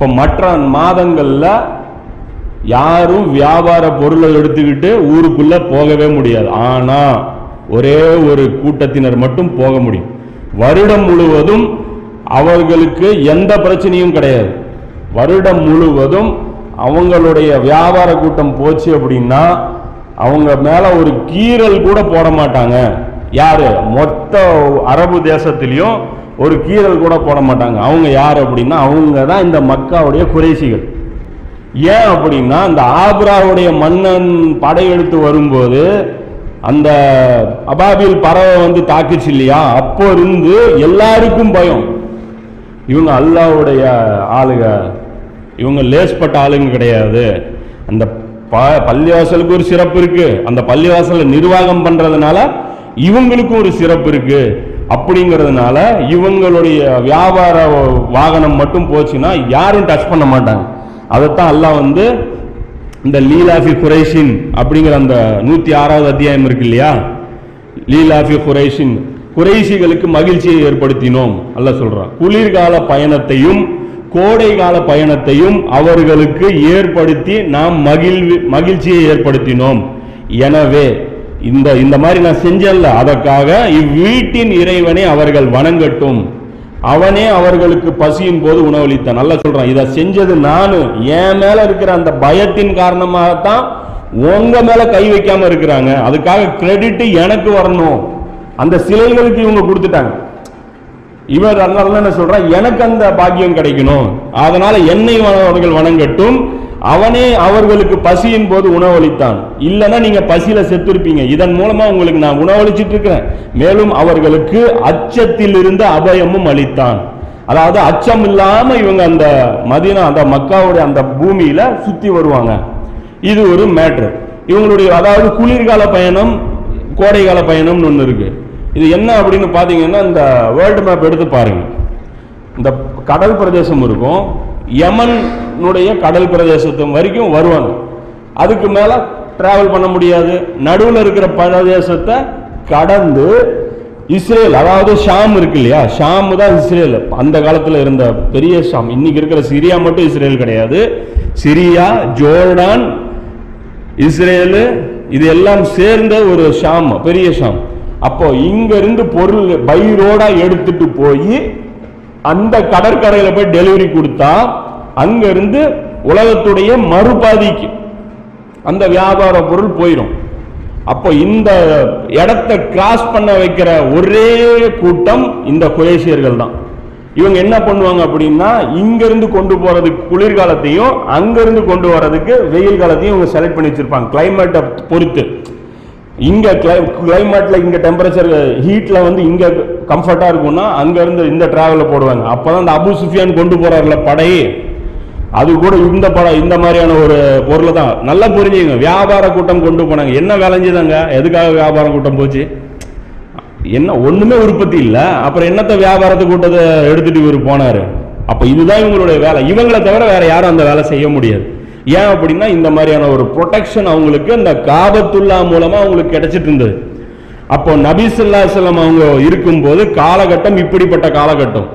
இப்போ மற்ற மாதங்களில் யாரும் வியாபார பொருளை எடுத்துக்கிட்டு ஊருக்குள்ளே போகவே முடியாது. ஆனால் ஒரே ஒரு கூட்டத்தினர் மட்டும் போக முடியும். வருடம் முழுவதும் அவர்களுக்கு எந்த பிரச்சனையும் கிடையாது. வருடம் முழுவதும் அவங்களுடைய வியாபார கூட்டம் போச்சு அப்படின்னா அவங்க மேலே ஒரு கீறல் கூட போட மாட்டாங்க. யாரு? மொத்த அரபு தேசத்திலையும் ஒரு கீறல் கூட போட மாட்டாங்க. அவங்க யார் அப்படின்னா அவங்க தான் இந்த மக்காவுடைய குறைசிகள் ஏன் அப்படின்னா அந்த ஆப்ராவுடைய மன்னன் படையெடுத்து வரும்போது அந்த அபாபில் பறவை வந்து தாக்குச்சு இல்லையா? அப்போ இருந்து எல்லாருக்கும் பயம். இவங்க அல்லாவுடைய ஆளுங்க இவங்க லேஸ்பட்ட ஆளுங்க கிடையாது. அந்த ப- பள்ளிவாசலுக்கு ஒரு சிறப்பு இருக்கு. அந்த பள்ளிவாசலை நிர்வாகம் பண்றதுனால இவங்களுக்கும் ஒரு சிறப்பு இருக்கு. அப்படிங்கிறதுனால இவங்களுடைய வியாபார வாகனம் மட்டும் போச்சுன்னா யாரும் டச் பண்ண மாட்டாங்க. அதைத்தான் அல்லாஹ் வந்து இந்த லீலாஃபி குரேஷின் அப்படிங்கிற அந்த நூற்றி ஆறாவது அத்தியாயம் இருக்கு இல்லையா? லீலாஃபி குரேஷின். குறைஷிகளுக்கு மகிழ்ச்சியை ஏற்படுத்தினோம் அல்ல சொல்றான். குளிர்கால பயணத்தையும் கோடை கால பயணத்தையும் அவர்களுக்கு ஏற்படுத்தி நாம் மகிழ்வு மகிழ்ச்சியை ஏற்படுத்தினோம். எனவே இந்த இந்த மாதிரி நான் செஞ்சல்ல. அதற்காக இவ்வீட்டின் இறைவனை அவர்கள் வணங்கட்டும். அவனே அவர்களுக்கு பசியின் போது உணவளித்தான். நல்லா சொல்றான். இதை செஞ்சது நானும் என் மேல இருக்கிற அந்த பயத்தின் காரணமாகத்தான் உங்க மேல கை வைக்காம இருக்கிறாங்க. அதுக்காக கிரெடிட் எனக்கு வரணும். அந்த சிலைகளுக்கு இவங்க கொடுத்துட்டாங்க. இவர் அதனால என்ன சொல்றான்? எனக்கு அந்த பாக்கியம் கிடைக்கணும். அதனால என்னை அவர்கள் வணங்கட்டும். அவனே அவர்களுக்கு பசியின் போது உணவளித்தான். இல்லைன்னா நீங்க பசியில செத்துருப்பீங்க. இதன் மூலமா உங்களுக்கு நான் உணவளிச்சிட்டு இருக்கிறேன். மேலும் அவர்களுக்கு அச்சத்தில் இருந்த அபயமும் அளித்தான். அதாவது அச்சம் இல்லாம இவங்க அந்த மதினா அந்த மக்காவுடைய அந்த பூமியில சுத்தி வருவாங்க. இது ஒரு மேட்ரு. இவங்களுடைய அதாவது குளிர்கால பயணம் கோடைகால பயணம்னு ஒன்று இருக்கு. இது என்ன அப்படின்னு பார்த்தீங்கன்னா இந்த வேர்ல்டு மேப் எடுத்து பாருங்க. இந்த கடல் பிரதேசம் இருக்கும். யமனுடைய கடல் பிரதேசத்து வரைக்கும் வருவாங்க. அதுக்கு மேல டிராவல் பண்ண முடியாது. நடுவில் இருக்கிற பிரதேசத்தை கடந்து இஸ்ரேல் அதாவது ஷாம் இருக்கு இல்லையா? ஷாம் தான் இஸ்ரேல். அந்த காலத்தில் இருந்த பெரிய ஷாம். இன்னைக்கு இருக்கிற சிரியா மட்டும் இஸ்ரேல் கிடையாது. சிரியா ஜோர்டான் இஸ்ரேலு இது எல்லாம் சேர்ந்த ஒரு ஷாம் பெரிய ஷாம். அப்போ இங்க இருந்து பொருள் பை எடுத்துட்டு போய் அந்த கடற்கரையில போய் டெலிவரி கொடுத்தா அங்க இருந்து உலகத்துடைய மறுபாதிக்கு அந்த வியாபார பொருள் போயிடும் அப்போ இந்த இடத்தை கிராஸ் பண்ண வைக்கிற ஒரே கூட்டம் இந்த குரேஷியர்கள் தான். இவங்க என்ன பண்ணுவாங்க அப்படின்னா இங்கிருந்து கொண்டு போறதுக்கு குளிர்காலத்தையும் அங்கிருந்து கொண்டு வர்றதுக்கு வெயில் காலத்தையும் இவங்க செலக்ட் பண்ணி வச்சிருப்பாங்க. கிளைமேட்டை பொறுத்து. இங்கே கிளை கிளைமேட்டில் இங்கே டெம்பரேச்சர் ஹீட்டில் வந்து இங்கே கம்ஃபர்ட்டாக இருக்கும்னா அங்கேருந்து இந்த ட்ராவலில் போடுவாங்க. அப்போ தான் இந்த அபு சுஃபியான் கொண்டு போகிறார்ல படை. அது கூட இந்த படம் இந்த மாதிரியான ஒரு பொருளை தான். நல்லா புரிஞ்சுங்க வியாபார கூட்டம் கொண்டு போனாங்க. என்ன விளைஞ்சுதாங்க? எதுக்காக வியாபார கூட்டம் போச்சு? என்ன ஒன்றுமே உற்பத்தி இல்லை. அப்புறம் என்னத்தை வியாபாரத்தை கூட்டத்தை எடுத்துகிட்டு இவர் போனார்? அப்போ இதுதான் இவங்களுடைய வேலை. இவங்களை தவிர வேறு யாரும் அந்த வேலை செய்ய முடியாது. ஏன் அப்படின்னா இந்த மாதிரியான ஒரு ப்ரொடெக்ஷன் அவங்களுக்கு இந்த காபத்துல்லா மூலமா அவங்களுக்கு கிடைச்சிட்டு இருந்தது. அப்போ நபிசுல்லா செல்லம் அவங்க இருக்கும்போது காலகட்டம் இப்படிப்பட்ட காலகட்டம்.